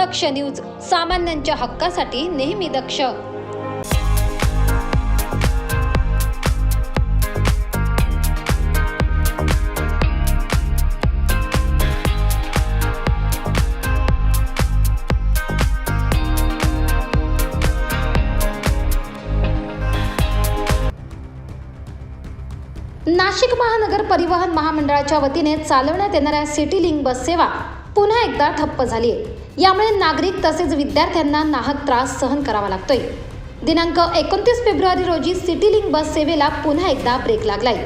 दक्ष news सामान्यांच्या हक्कासाठी नेहमी दक्ष. नाशिक महानगर परिवहन महामंडळाच्या वतीने चालवण्यात येणाऱ्या सिटी लिंक बस सेवा पुन्हा एकदा ठप्प झाली आहे यामुळे नागरिक तसेच विद्यार्थ्यांना नाहक त्रास सहन करावा लागतोय. दिनांक एकोणतीस फेब्रुवारी रोजी सिटी लिंक बस सेवेला पुन्हा एकदा ब्रेक लागलाय.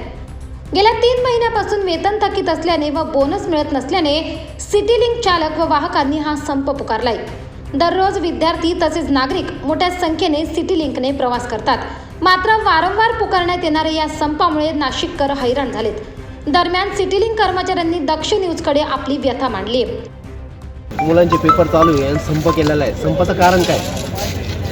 गेल्या तीन महिन्यापासून वेतन थकीत असल्याने व बोनस मिळत नसल्याने सिटी लिंक चालक व वाहकांनी हा संप पुकारलाय. दररोज विद्यार्थी तसेच नागरिक मोठ्या संख्येने सिटी लिंकने प्रवास करतात. मात्र वारंवार पुकारण्यात येणाऱ्या या संपामुळे नाशिककर हैराण झालेत. दरम्यान सिटी लिंक कर्मचाऱ्यांनी दक्ष न्यूजकडे आपली व्यथा मांडली आहे मुलांचे पेपर चालू आहे आणि संप केलेला आहे. संपाचं कारण काय?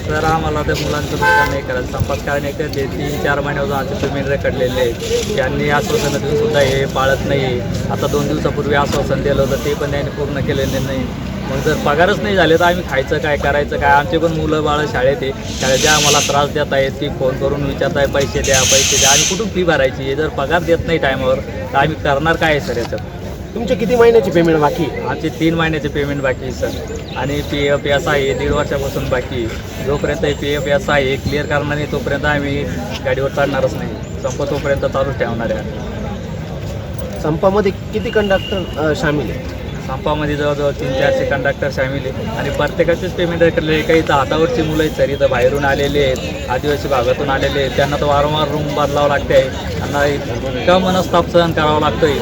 सर आम्हाला त्या मुलांचं नुकसान नाही करायचं. संपात काय नाही ते तीन चार महिन्यापासून आमचे पेमेंट रेकडलेले आहेत. त्यांनी आश्वासन देऊन सुद्धा हे पाळत नाही आता दोन दिवसापूर्वी आश्वासन दिलं होतं ते पण त्यांनी पूर्ण केलेले नाही. मग जर पगारच नाही झाले तर आम्ही खायचं काय करायचं काय? आमचे पण मुलं बाळं शाळेत आहे. शाळेत आम्हाला त्रास देत आहेत ती फोन करून विचारत आहे पैसे द्या पैसे द्या. आणि कुठून फी भरायची? जर पगार देत नाही टायमावर तर आम्ही करणार काय आहे सर याच्यात? तुमचे किती महिन्याचे पेमेंट बाकी? आहे? आमचे तीन महिन्याचे पेमेंट बाकी आहे सर आणि पी एफ एस आहे दीड वर्षापासून बाकी आहे. जोपर्यंत पी एफ एस आहे क्लिअर करणार नाही तोपर्यंत आम्ही गाडीवर चढणारच नाही. संप तोपर्यंत चालूच ठेवणार आहे. संपामध्ये किती कंडक्टर सामील आहे? संपामध्ये जवळजवळ तीन चारशे कंडक्टर सामील आहे. आणि प्रत्येकाचेच पेमेंट केलेले आहे. काही तर हातावरची मुलं आहेत सर. इथं बाहेरून आलेले आहेत आदिवासी भागातून आलेले आहेत. त्यांना तर वारंवार रूम बदलावं लागते आहे त्यांना इतका मनस्ताप सहन करावा लागतोय.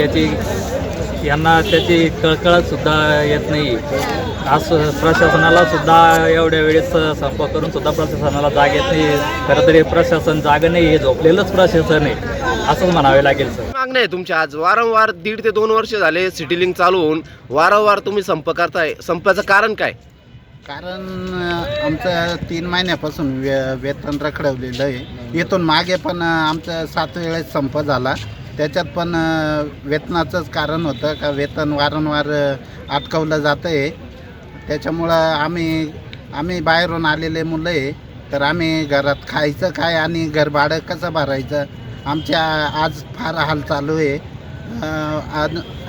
याची यांना त्याची कळकळत सुद्धा येत नाही. आज प्रशासनाला सुद्धा एवढ्या वेळेस संप करून सुद्धा प्रशासनाला जाग येत नाही. खरं तर हे प्रशासन जाग नाही हे झोपलेलंच प्रशासन आहे. असंच म्हणावे लागेल सर. मागण्या आहे तुमच्या. आज वारंवार दीड ते दोन वर्ष झाले सिटी लिंक चालू होऊन वारंवार तुम्ही संप करताय. संपाचं कारण काय? कारण आमचं तीन महिन्यापासून वे वेतन रखडवलेलं आहे. इथून मागे पण आमचं सात वेळेस संप झाला. त्याच्यात पण वेतनाचंच कारण होतं का वेतन वारंवार अटकवलं जातं आहे त्याच्यामुळं आम्ही आम्ही बाहेरून आलेले मुलं आहे तर आम्ही घरात खायचं काय आणि घरभाडं कसं भरायचं? आमच्या आज फार हाल चालू आहे.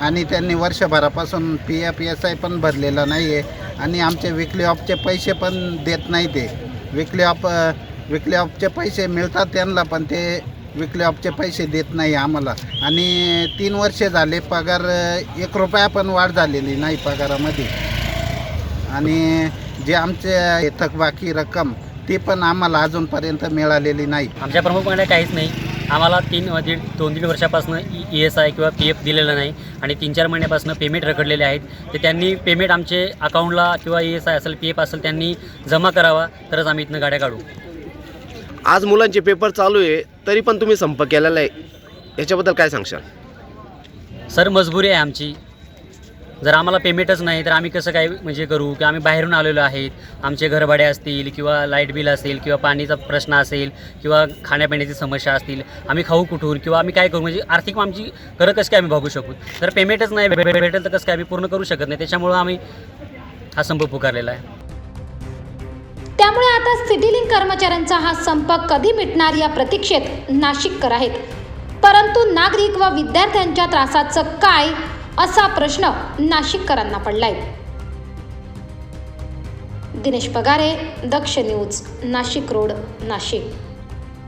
आणि त्यांनी वर्षभरापासून पी एफ एस आय पण भरलेला नाही आहे. आणि आमचे विकली ऑफचे पैसे पण देत नाही ते विकली ऑफ विकली ऑफचे पैसे मिळतात त्यांना पण ते विकली ऑफचे पैसे देत नाही आम्हाला. आणि तीन वर्ष झाले पगार एक रुपया पण वाढ झालेली नाही पगारामध्ये. आणि जे आमचे थकबाकी रक्कम ती पण आम्हाला अजूनपर्यंत मिळालेली नाही. आमच्या प्रमुख मागण्या काहीच नाही. आम्हाला तीन दीड दोन दीड वर्षापासून ई एस आय किंवा पी एफ दिलेलं नाही. आणि तीन चार महिन्यापासून पेमेंट रखडलेले आहेत. ते त्यांनी पेमेंट आमचे अकाउंटला किंवा ई एस आय असेल पी एफ असेल त्यांनी जमा करावा. तरच आम्ही इथनं गाड्या काढू. आज मुलांचे पेपर चालू आहे. तरी पण तुम्ही संप केलेला आहे. याच्याबद्दल काय सांगशाल? सर मजबुरी आहे आमची. जर आम्हाला पेमेंटच नाही तर आम्ही कसं काय म्हणजे करू? की आम्ही बाहेरून आलेलो आहेत. आमचे घरभाडे असतील किंवा लाइट बिल असेल किंवा पाणीचा प्रश्न असेल किंवा खाण्यापिण्याची समस्या असतील आम्ही खाऊ कुठून? किंवा आम्ही काय करू? म्हणजे आर्थिक आमची घरं कसं काय आम्ही बघू शकू? जर पेमेंटच नाही भेटेल तर कसं काय? आम्ही पूर्ण करू शकत नाही. त्याच्यामुळं आम्ही हा संप पुकारलेला आहे. त्यामुळे आता सिटीलिंक कर्मचाऱ्यांचा हा संप कधी मिटणार या प्रतीक्षेत नाशिककर आहेत. परंतु नागरिक व विद्यार्थ्यांच्या त्रासाचं काय असा प्रश्न नाशिककरांना पडलाय. Dinesh Pagare Daksh news Nashik road Nashik.